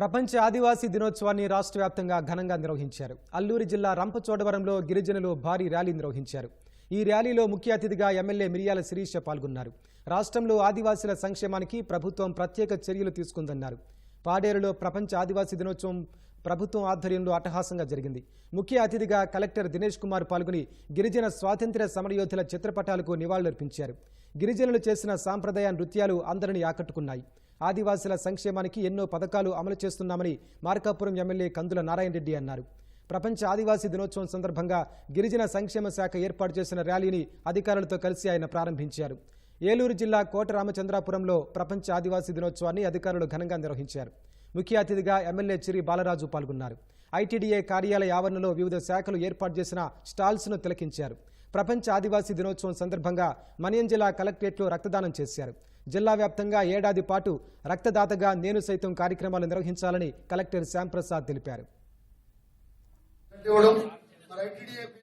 ప్రపంచ ఆదివాసీ దినోత్సవాన్ని రాష్ట్ర వ్యాప్తంగా ఘనంగా నిర్వహించారు. అల్లూరి జిల్లా రంపచోడవరంలో గిరిజనులు భారీ ర్యాలీ నిర్వహించారు. ఈ ర్యాలీలో ముఖ్య అతిథిగా ఎమ్మెల్యే మిరియాల శిరీష పాల్గొన్నారు. రాష్ట్రంలో ఆదివాసీల సంక్షేమానికి ప్రభుత్వం ప్రత్యేక చర్యలు తీసుకుందన్నారు. పాడేరులో ప్రపంచ ఆదివాసీ దినోత్సవం ప్రభుత్వం ఆధ్వర్యంలో అట్టహాసంగా జరిగింది. ముఖ్య అతిథిగా కలెక్టర్ దినేష్ కుమార్ పాల్గొని గిరిజన స్వాతంత్ర్య సమరయోధుల చిత్రపటాలకు నివాళులర్పించారు. గిరిజనులు చేసిన సాంప్రదాయ నృత్యాలు అందరినీ ఆకట్టుకున్నాయి. ఆదివాసుల సంక్షేమానికి ఎన్నో పథకాలు అమలు చేస్తున్నామని మార్కాపురం ఎమ్మెల్యే కందుల నారాయణ రెడ్డి అన్నారు. ప్రపంచ ఆదివాసీ దినోత్సవం సందర్భంగా గిరిజన సంక్షేమ శాఖ ఏర్పాటు చేసిన ర్యాలీని అధికారులతో కలిసి ఆయన ప్రారంభించారు. ఏలూరు జిల్లా కోట రామచంద్రాపురంలో ప్రపంచ ఆదివాసీ దినోత్సవాన్ని అధికారులు ఘనంగా నిర్వహించారు. ముఖ్య అతిథిగా ఎమ్మెల్యే చిరి బాలరాజు పాల్గొన్నారు. ఐటీడీఏ కార్యాలయ ఆవరణలో వివిధ శాఖలు ఏర్పాటు చేసిన స్టాల్స్ను తిలకించారు. ప్రపంచ ఆదివాసీ దినోత్సవం సందర్భంగా మన్యం జిల్లా కలెక్టరేట్లో రక్తదానం చేశారు. జిల్లా వ్యాప్తంగా ఏడాది పాటు రక్తదాతగా నేను సైతం కార్యక్రమాలు నిర్వహించాలని కలెక్టర్ శ్యాంప్రసాద్ తెలిపారు. మరి